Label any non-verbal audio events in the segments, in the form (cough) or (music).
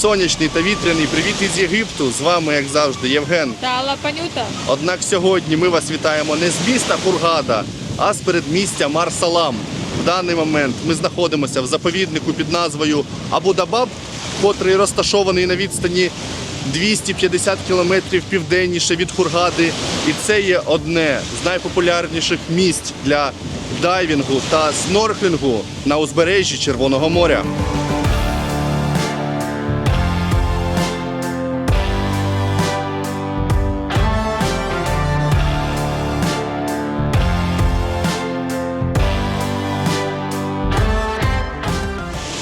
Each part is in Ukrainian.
сонячний та вітряний привіт із Єгипту. З вами, як завжди, Євген. Та Алла Панюта. Однак сьогодні ми вас вітаємо не з міста Хургада, а з передмістя Марсалам. В даний момент ми знаходимося в заповіднику під назвою Абу-Дабаб, котрий розташований на відстані 250 кілометрів південніше від Хургади. І це є одне з найпопулярніших місць для дайвінгу та снорклінгу на узбережжі Червоного моря.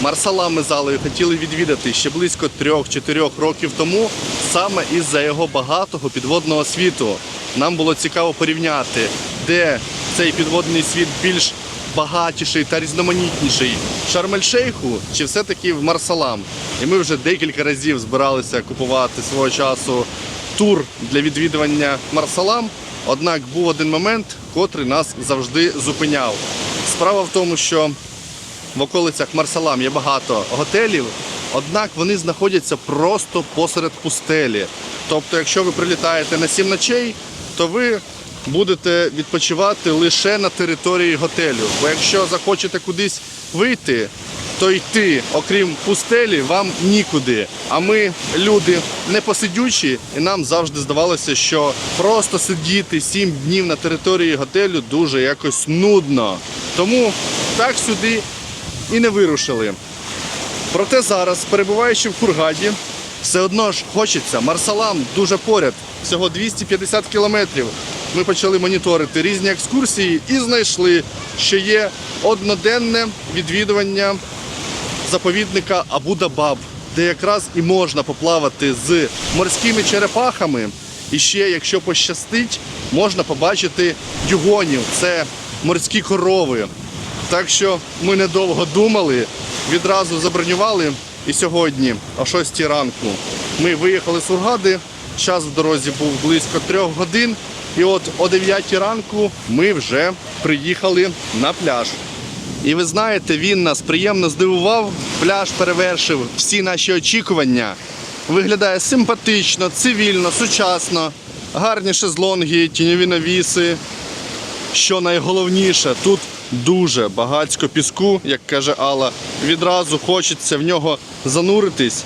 Марсала ми залою хотіли відвідати ще близько 3-4 років тому, саме із-за його багатого підводного світу. Нам було цікаво порівняти, де цей підводний світ більш багатіший та різноманітніший Шарм-ель-Шейху чи все-таки в Марсалам. І ми вже декілька разів збиралися купувати свого часу тур для відвідування Марсалам. Однак був один момент, котрий нас завжди зупиняв. Справа в тому, що в околицях Марсалам є багато готелів, однак вони знаходяться просто посеред пустелі. Тобто, якщо ви прилітаєте на сім ночей, то ви будете відпочивати лише на території готелю. Бо якщо захочете кудись вийти, то йти, окрім пустелі, вам нікуди. А ми люди непосидючі, і нам завжди здавалося, що просто сидіти сім днів на території готелю дуже якось нудно. Тому так сюди і не вирушили. Проте зараз, перебуваючи в Хургаді, все одно ж хочеться. Марсалам дуже поряд, всього 250 кілометрів. Ми почали моніторити різні екскурсії і знайшли, що є одноденне відвідування заповідника Абу-Дабаб, де якраз і можна поплавати з морськими черепахами. І ще, якщо пощастить, можна побачити дюгонів. Це морські корови. Так що ми недовго думали, відразу забронювали. І сьогодні, о 6 ранку, ми виїхали з Ургади. Час в дорозі був близько трьох годин. І от о 9 ранку ми вже приїхали на пляж. І ви знаєте, він нас приємно здивував. Пляж перевершив всі наші очікування. Виглядає симпатично, цивільно, сучасно, гарні шезлонги, тіньові навіси. Що найголовніше, тут дуже багатько піску, як каже Алла. Відразу хочеться в нього зануритись.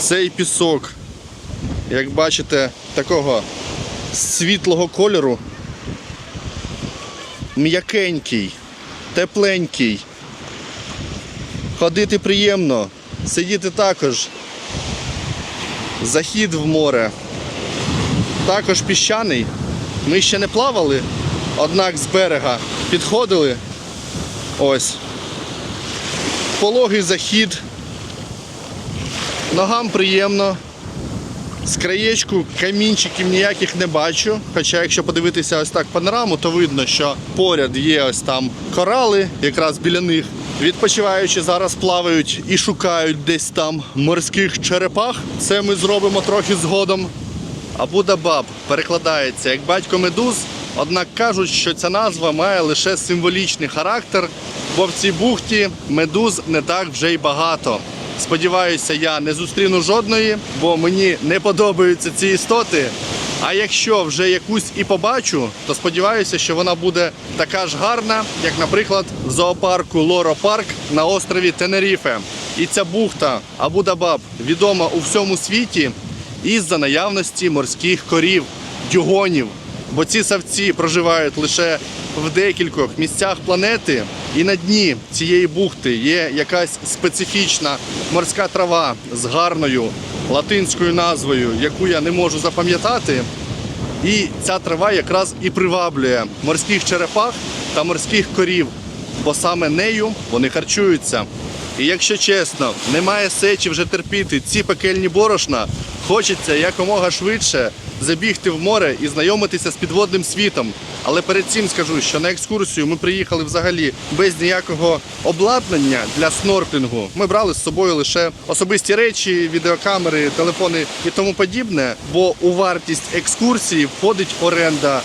Цей пісок, як бачите, такого світлого кольору, м'якенький, тепленький. Ходити приємно, сидіти також. Захід в море. Також піщаний. Ми ще не плавали, однак з берега підходили. Ось. Пологий захід. Ногам приємно. З краєчку камінчиків ніяких не бачу. Хоча, якщо подивитися ось так панораму, то видно, що поряд є ось там корали, якраз біля них. Відпочиваючи зараз плавають і шукають десь там морських черепах. Це ми зробимо трохи згодом. Абу-Дабаб перекладається як батько медуз, однак кажуть, що ця назва має лише символічний характер, бо в цій бухті медуз не так вже й багато. Сподіваюся, я не зустріну жодної, бо мені не подобаються ці істоти. А якщо вже якусь і побачу, то сподіваюся, що вона буде така ж гарна, як, наприклад, в зоопарку Лоро Парк на острові Тенеріфе. І ця бухта Абу-Дабаб відома у всьому світі із-за наявності морських корів, дюгонів. Бо ці савці проживають лише в декількох місцях планети, і на дні цієї бухти є якась специфічна морська трава з гарною латинською назвою, яку я не можу запам'ятати. І ця трава якраз і приваблює морських черепах та морських корів, бо саме нею вони харчуються. І якщо чесно, немає сечі вже терпіти ці пекельні борошна, хочеться якомога швидше забігти в море і знайомитися з підводним світом. Але перед цим скажу, що на екскурсію ми приїхали взагалі без ніякого обладнання для снорклінгу. Ми брали з собою лише особисті речі, відеокамери, телефони і тому подібне. Бо у вартість екскурсії входить оренда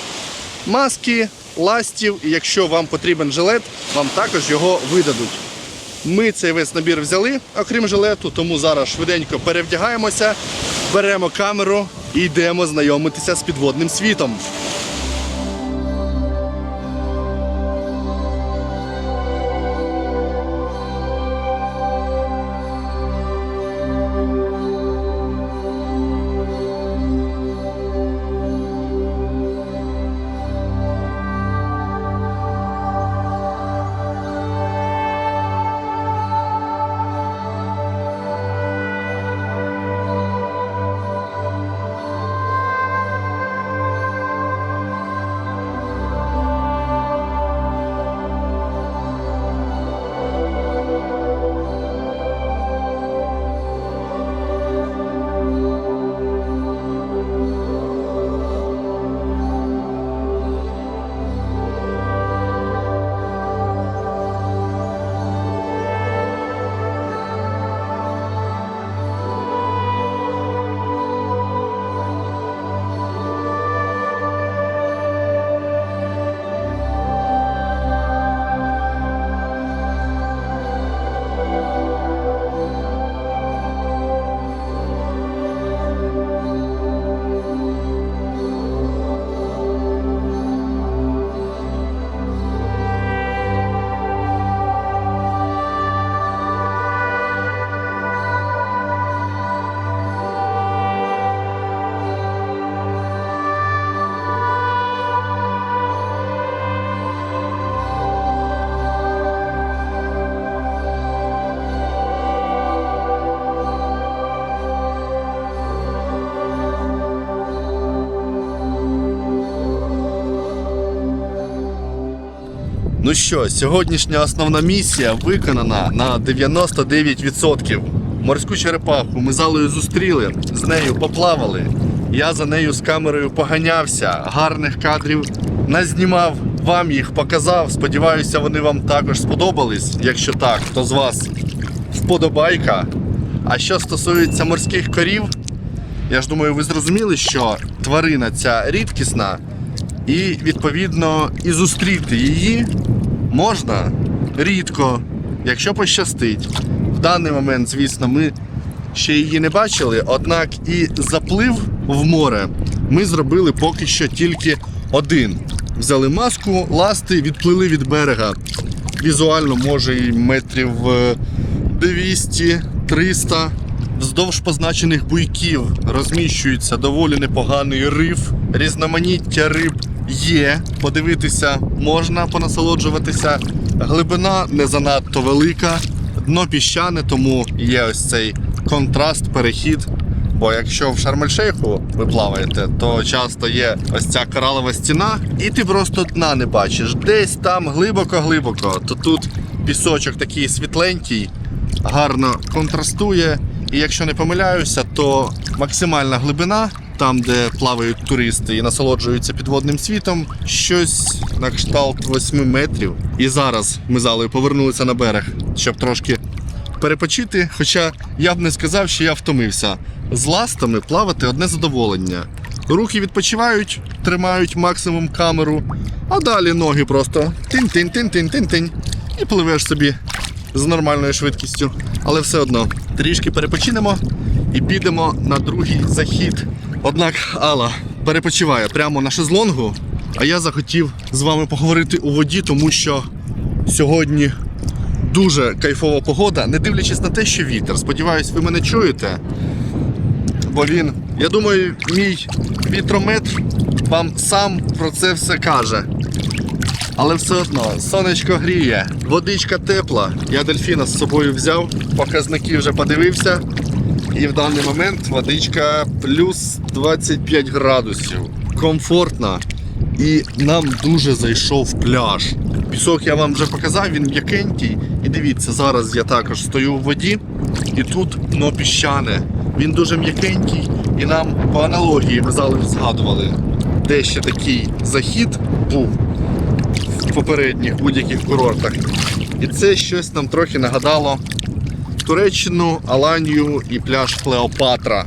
маски, ластів, і якщо вам потрібен жилет, вам також його видадуть. Ми цей весь набір взяли, окрім жилету, тому зараз швиденько перевдягаємося, беремо камеру і йдемо знайомитися з підводним світом. Ну що, сьогоднішня основна місія виконана на 99%. Морську черепаху ми залою зустріли, з нею поплавали. Я за нею з камерою поганявся, гарних кадрів назнімав, вам їх показав. Сподіваюся, вони вам також сподобались. Якщо так, то з вас вподобайка. А що стосується морських корів, я ж думаю, ви зрозуміли, що тварина ця рідкісна, і відповідно і зустріти її можна рідко, якщо пощастить. В даний момент, звісно, ми ще її не бачили, однак і заплив в море ми зробили поки що тільки один. Взяли маску, ласти, відплили від берега. Візуально, може, і метрів е, 200-300. Вздовж позначених буйків розміщується доволі непоганий риф. Різноманіття риб є. Подивитися можна, понасолоджуватися. Глибина не занадто велика, дно піщане, тому є ось цей контраст, перехід. Бо якщо в Шарм-ель-Шейху ви плаваєте, то часто є ось ця коралова стіна, і ти просто дна не бачиш. Десь там глибоко-глибоко, то тут пісочок такий світленький, гарно контрастує. І якщо не помиляюся, то максимальна глибина, там, де плавають туристи і насолоджуються підводним світом, щось на кшталт 8 метрів. І зараз ми залою повернулися на берег, щоб трошки перепочити. Хоча я б не сказав, що я втомився. З ластами плавати одне задоволення. Руки відпочивають, тримають максимум камеру, а далі ноги просто тин-тин-тин-тин-тин-тин. І пливеш собі з нормальною швидкістю. Але все одно трішки перепочинемо і підемо на другий захід. Однак Алла перепочиває прямо на шезлонгу, а я захотів з вами поговорити у воді, тому що сьогодні дуже кайфова погода, не дивлячись на те, що вітер. Сподіваюсь, ви мене чуєте. Бо він, я думаю, мій вітрометр вам сам про це все каже. Але все одно, сонечко гріє, водичка тепла. Я дельфіна з собою взяв, показники вже подивився. І в даний момент водичка плюс 25 градусів. Комфортна. І нам дуже зайшов пляж. Пісок я вам вже показав, він м'якенький. І дивіться, зараз я також стою в воді, і тут дно піщане. Він дуже м'якенький, і нам по аналогії ми зараз згадували, де ще такий захід був в попередніх будь-яких курортах. І це щось нам трохи нагадало Туреччину, Аланію і пляж Клеопатра.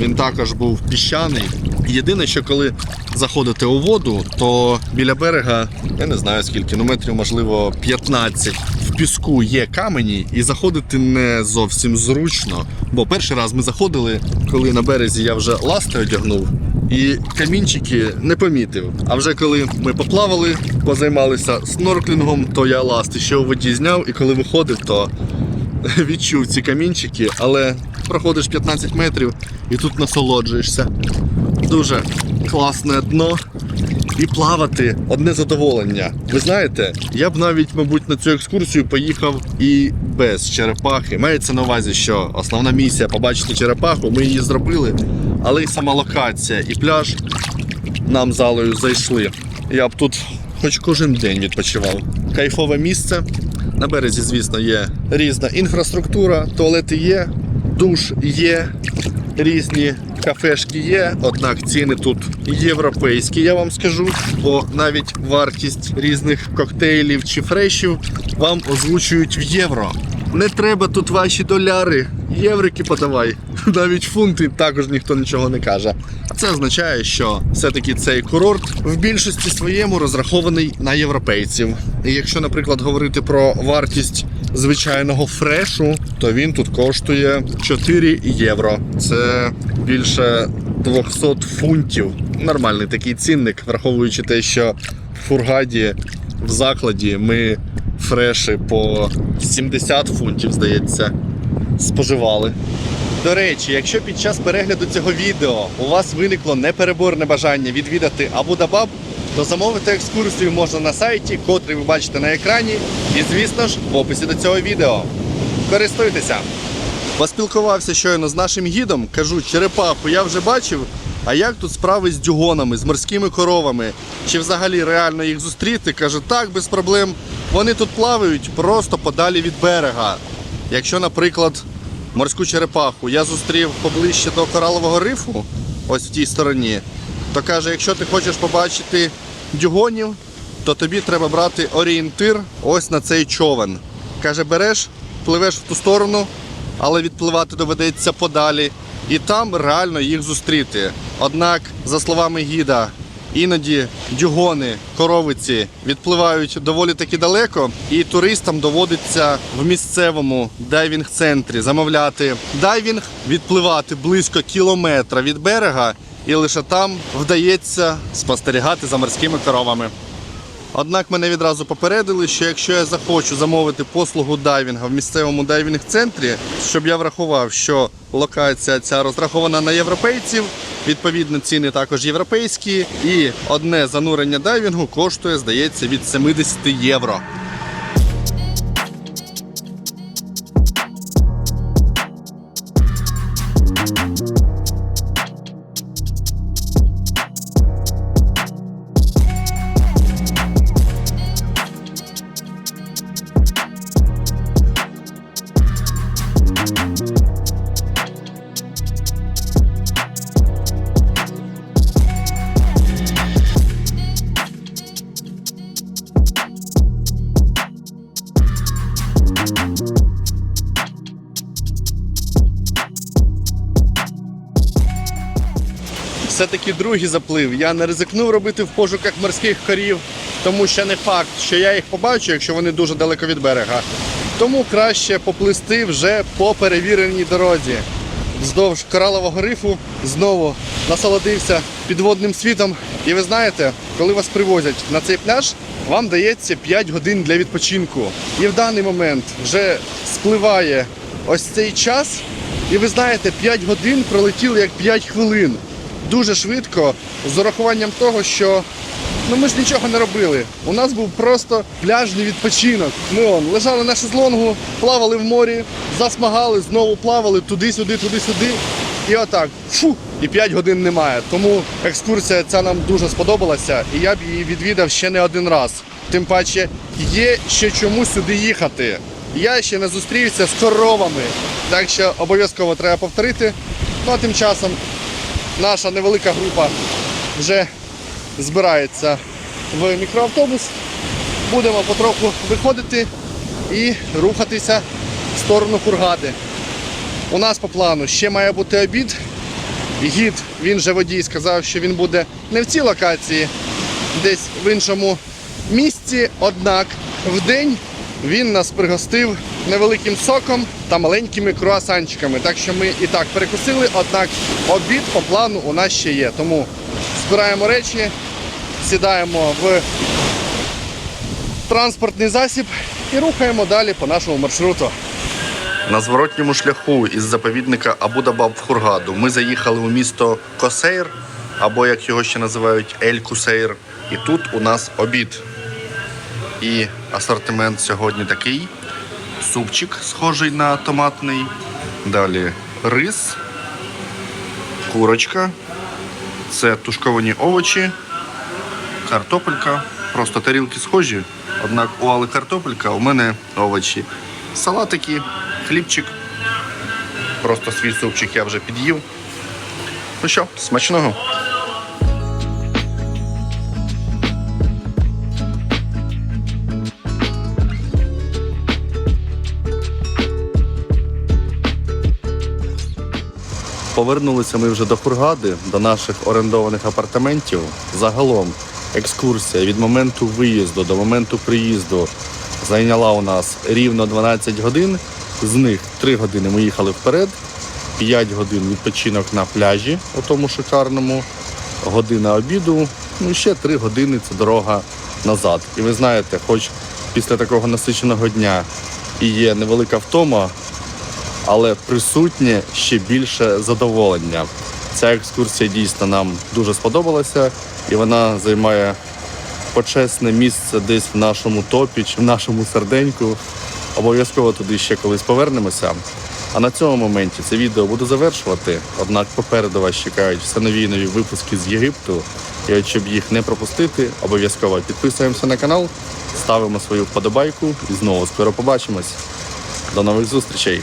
Він також був піщаний. Єдине, що коли заходите у воду, то біля берега, я не знаю скільки, ну метрів, можливо, 15 в піску є камені, і заходити не зовсім зручно. Бо перший раз ми заходили, коли на березі я вже ласти одягнув, і камінчики не помітив. А вже коли ми поплавали, позаймалися снорклінгом, то я ласти ще у воді зняв, і коли виходив, то (laughs) відчув ці камінчики, але проходиш 15 метрів і тут насолоджуєшся. Дуже класне дно. І плавати одне задоволення. Ви знаєте, я б навіть, мабуть, на цю екскурсію поїхав і без черепахи. Мається на увазі, що основна місія побачити черепаху, ми її зробили, але й сама локація і пляж нам залою зайшли. Я б тут хоч кожен день відпочивав. Кайфове місце. На березі, звісно, є різна інфраструктура, туалети є, душ є, різні кафешки є, однак ціни тут європейські, я вам скажу, бо навіть вартість різних коктейлів чи фрешів вам озвучують в євро. Не треба тут ваші доляри, єврики подавай. (laughs) Навіть фунти також ніхто нічого не каже. Це означає, що все-таки цей курорт в більшості своєму розрахований на європейців. І якщо, наприклад, говорити про вартість звичайного фрешу, то він тут коштує 4 євро. Це більше 200 фунтів. Нормальний такий цінник, враховуючи те, що в Фургаді в закладі ми фреші по 70 фунтів, здається, споживали. До речі, якщо під час перегляду цього відео у вас виникло непереборне бажання відвідати Абу-Дабаб, то замовити екскурсію можна на сайті, котрий ви бачите на екрані, і, звісно ж, в описі до цього відео. Користуйтеся! Поспілкувався щойно з нашим гідом, кажу, черепаху я вже бачив. А як тут справи з дюгонами, з морськими коровами? Чи взагалі реально їх зустріти? Каже, так, без проблем. Вони тут плавають просто подалі від берега. Якщо, наприклад, морську черепаху я зустрів поближче до коралового рифу, ось в тій стороні, то каже, якщо ти хочеш побачити дюгонів, то тобі треба брати орієнтир ось на цей човен. Каже, береш, пливеш в ту сторону, але відпливати доведеться подалі, і там реально їх зустріти. Однак, за словами гіда, іноді дюгони, коровиці відпливають доволі таки далеко, і туристам доводиться в місцевому дайвінг-центрі замовляти дайвінг, відпливати близько кілометра від берега, і лише там вдається спостерігати за морськими коровами. Однак мене відразу попередили, що якщо я захочу замовити послугу дайвінга в місцевому дайвінг-центрі, щоб я врахував, що локація ця розрахована на європейців, відповідно ціни також європейські, і одне занурення дайвінгу коштує, здається, від 70 євро. Другий заплив. Я не ризикнув робити в пошуках морських корів, тому що не факт, що я їх побачу, якщо вони дуже далеко від берега. Тому краще поплисти вже по перевіреній дорозі. Вздовж коралового рифу знову насолодився підводним світом. І ви знаєте, коли вас привозять на цей пляж, вам дається 5 годин для відпочинку. І в даний момент вже спливає ось цей час. І ви знаєте, 5 годин пролетіли як 5 хвилин. Дуже швидко, з урахуванням того, що ну ми ж нічого не робили. У нас був просто пляжний відпочинок. Ми он, лежали на шезлонгу, плавали в морі, засмагали, знову плавали туди-сюди, туди-сюди. І отак. Фу! І 5 годин немає. Тому екскурсія ця нам дуже сподобалася, і я б її відвідав ще не один раз. Тим паче, є ще чому сюди їхати. Я ще не зустрівся з коровами, так що обов'язково треба повторити. Ну а тим часом наша невелика група вже збирається в мікроавтобус. Будемо потроху виходити і рухатися в сторону Хургади. У нас по плану ще має бути обід. Гід, він же водій, сказав, що він буде не в цій локації, десь в іншому місці. Однак в день він нас пригостив невеликим соком та маленькими круасанчиками. Так що ми і так перекусили, однак обід по плану у нас ще є. Тому збираємо речі, сідаємо в транспортний засіб і рухаємо далі по нашому маршруту. На зворотньому шляху із заповідника Абудабаб в Хургаду ми заїхали у місто Косейр, або як його ще називають Ель Кусейр. І тут у нас обід. І асортимент сьогодні такий: супчик, схожий на томатний. Далі рис, курочка, це тушковані овочі, картопелька. Просто тарілки схожі. Однак у Али картопелька, у мене овочі. Салатики, хлібчик. Просто свій супчик я вже під'їв. Ну що, смачного. Повернулися ми вже до Хургади, до наших орендованих апартаментів. Загалом екскурсія від моменту виїзду до моменту приїзду зайняла у нас рівно 12 годин. З них 3 години ми їхали вперед, 5 годин відпочинок на пляжі, у тому шикарному, година обіду, ну і ще 3 години це дорога назад. І ви знаєте, хоч після такого насиченого дня і є невелика втома, але присутнє ще більше задоволення. Ця екскурсія дійсно нам дуже сподобалася, і вона займає почесне місце десь в нашому топі чи в нашому серденьку. Обов'язково туди ще колись повернемося. А на цьому моменті це відео буду завершувати. Однак попереду вас чекають все нові і нові випуски з Єгипту. І от щоб їх не пропустити, обов'язково підписуємося на канал, ставимо свою вподобайку і знову скоро побачимось. До нових зустрічей!